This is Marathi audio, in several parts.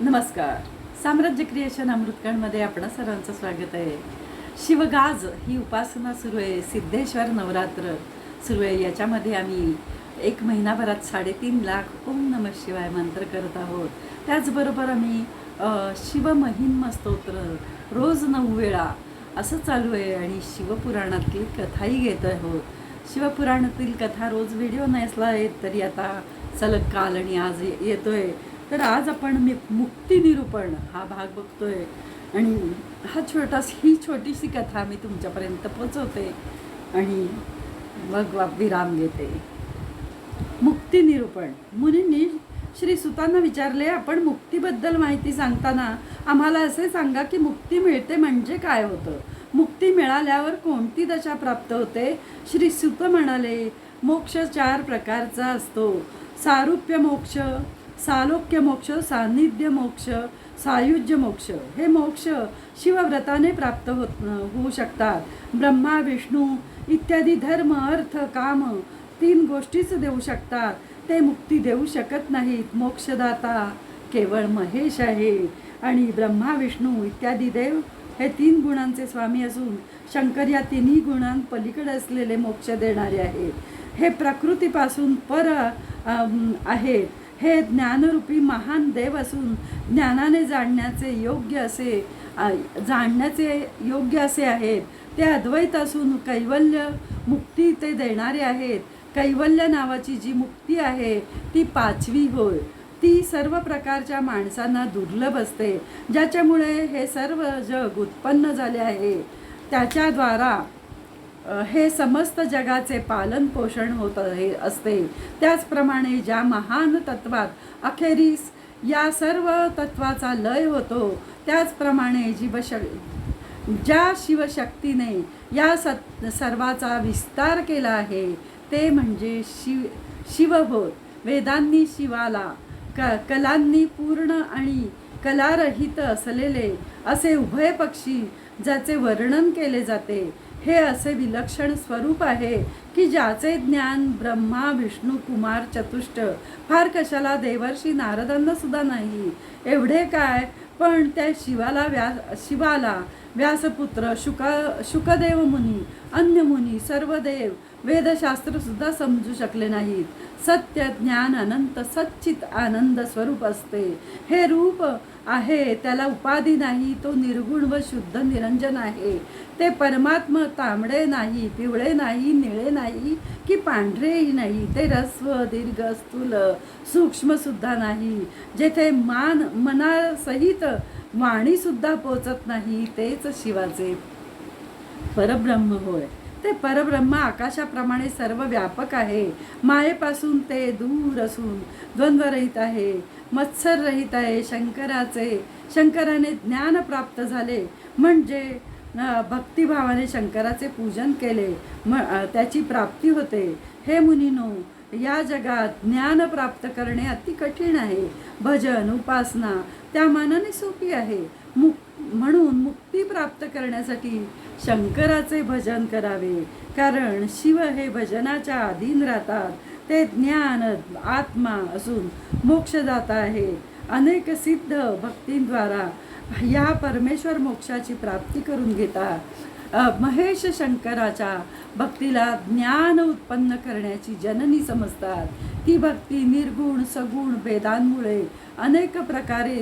नमस्कार. साम्राज्य क्रिएशन अमृतकांमध्ये आपणा सर्वांचं स्वागत आहे. शिवगाज ही उपासना सुरू आहे. सिद्धेश्वर नवरात्र सुरू आहे. याच्यामध्ये आम्ही एक महिनाभरात साडेतीन लाख ओम नम शिवाय मंत्र करत आहोत. त्याचबरोबर आम्ही शिवमहिम स्तोत्र रोज नऊ वेळा असं चालू आहे आणि शिवपुराणातली कथाही घेत आहोत. शिवपुराणातील कथा रोज व्हिडिओ नसला येत तरी आता सलग काल आणि आज ये- येतोय. तर आज आपण मी मुक्ती निरूपण हा भाग बघतोय. आणि हा छोटा ही छोटीशी कथा मी तुमच्यापर्यंत पोचवते. आणि मग विराम घेते. मुक्ती निरूपण मुनींनी श्री सुतांना विचारले आपण मुक्तीबद्दल माहिती सांगताना आम्हाला असे सांगा की मुक्ती मिळते म्हणजे काय होतं? मुक्ती मिळाल्यावर कोणती दशा प्राप्त होते? श्री सुत म्हणाले मोक्ष चार प्रकारचा असतो. सारुप्य मोक्ष सालोक्य मोक्ष सान्निध्य मोक्ष सायुज्य मोक्ष हे मोक्ष शिवव्रताने प्राप्त होत होऊ शकतात. ब्रह्मा विष्णू इत्यादी धर्म अर्थ काम तीन गोष्टीच देऊ शकतात. ते मुक्ती देऊ शकत नाहीत. मोक्षदाता केवळ महेश आहे. आणि ब्रह्मा विष्णू इत्यादी देव हे तीन गुणांचे स्वामी असून शंकर या तिन्ही गुणां पलीकडे असलेले मोक्ष देणारे आहेत. हे प्रकृतीपासून पर आहेत. हे ज्ञानरूपी महान देव असून ज्ञानाने जाणण्याचे योग्य असे जाणण्याचे योग्य असे आहेत. ते अद्वैत असून कैवल्य मुक्ती ते देणारे आहेत. कैवल्य नावाची जी मुक्ती आहे ती पाचवी होय. ती सर्व प्रकारच्या माणसांना दुर्लभ असते. ज्याच्यामुळे हे सर्व जग उत्पन्न झाले आहे. त्याच्याद्वारा हे समस्त जगाचे पालन पोषण होत हे असते. त्याचप्रमाणे ज्या महान तत्वात अखेरीस या सर्व तत्वाचा लय होतो त्याचप्रमाणे जीवश ज्या शिवशक्तीने या सत् सर्वाचा विस्तार केला आहे ते म्हणजे शिव शिवभोत वेदांनी शिवाला क कलांनी पूर्ण आणि कलारहित असलेले असे उभय पक्षी ज्याचे वर्णन केले जाते हे असे विलक्षण स्वरूप आहे की ज्याचे ज्ञान ब्रह्मा विष्णू कुमार चतुष्ट. फार कशाला देवर्षी नारदांना सुद्धा नाही. एवढे काय? पण त्या शिवाला व्या शिवाला व्यासपुत्र शुका शुकदेव मुनी अन्य मुनी सर्व देव वेदशास्त्र सुद्धा समजू शकले नाहीत. सत्य ज्ञान अनंत सच्चित आनंद स्वरूप असते. हे रूप आहे त्याला उपाधी नाही तो निर्गुण व शुद्ध निरंजन आहे. ते परमात्म तांबडे नाही पिवळे नाही निळे नाही की पांढरेही नाही ते रस्व दीर्घ स्थूल सूक्ष्मसुद्धा नाही. जेथे मान मनासहित वाणीसुद्धा पोचत नाही तेच शिवाचे परब्रह्म होय. ते परब्रह्म आकाशाप्रमाणे सर्व व्यापक आहे. मायेपासून ते दूर असून द्वंद्वरहित आहे. मत्सररहित आहे शंकराचे. शंकराने ज्ञान प्राप्त झाले. म्हणजे भक्तिभावाने शंकराचे पूजन केले म त्याची प्राप्ती होते. हे मुनीनो या जगात ज्ञान प्राप्त करणे अति कठीण आहे. भजन उपासना त्या मानाने सोपी आहे. मुक म्हणून मुक्ती प्राप्त करण्यासाठी शंकराचे भजन करावे. कारण शिव हे भजनाच्या अधीन राहतात. ते ज्ञान आत्मा असून मोक्षदाता आहे. अनेक सिद्ध भक्तींद्वारा या परमेश्वर मोक्षाची प्राप्ती करून घेतात. महेश शंकराच्या भक्तीला ज्ञान उत्पन्न करण्याची जननी समजतात. ती भक्ती निर्गुण सगुण भेदांमुळे अनेक प्रकारे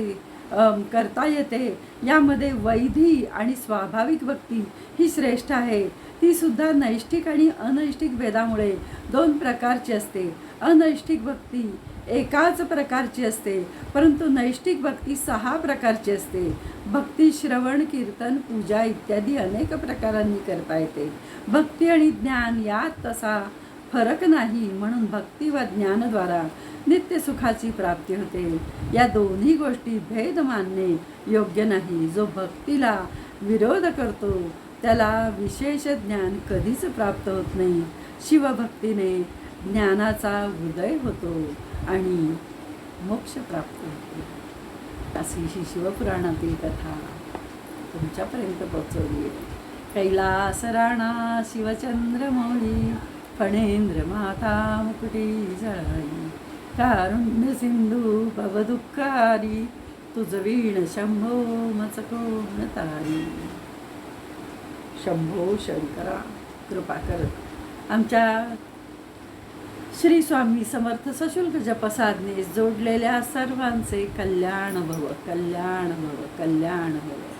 करता येते. यामध्ये वैधी आणि स्वाभाविक भक्ती ही श्रेष्ठ आहे. ती सुद्धा नैष्टिक आणि अनैष्टिक भेदामुळे दोन प्रकारची असते. अनैष्टिक भक्ती एकाच प्रकारची असते परंतु नैष्टिक भक्ती सहा प्रकारची असते. भक्ती श्रवण कीर्तन पूजा इत्यादी अनेक प्रकारांनी करता येते. भक्ती आणि ज्ञान यात तसा फरक नाही म्हणून भक्ती व ज्ञानद्वारा नित्य सुखाची प्राप्ती होते. या दोन्ही गोष्टी भेद मानणे योग्य नाही. जो भक्तीला विरोध करतो त्याला विशेष ज्ञान कधीच प्राप्त होत नाही. शिवभक्तीने ज्ञानाचा उदय होतो आणि मोक्ष प्राप्त होतो. अशी ही शिवपुराणातील कथा तुमच्यापर्यंत पोचवली आहे. कैलास राणा शिवचंद्र मोळी फणेंद्र माता मुकुटी जळाई कारुण्य सिंधू भवदुःखारी तुझवीण शंभो मचको तारी शंभो शंकरा कृपा कर. आमच्या श्री स्वामी समर्थ सशुल्क जपसाधने जोडलेल्या सर्वांचे कल्याण भव कल्याण भव कल्याण भव.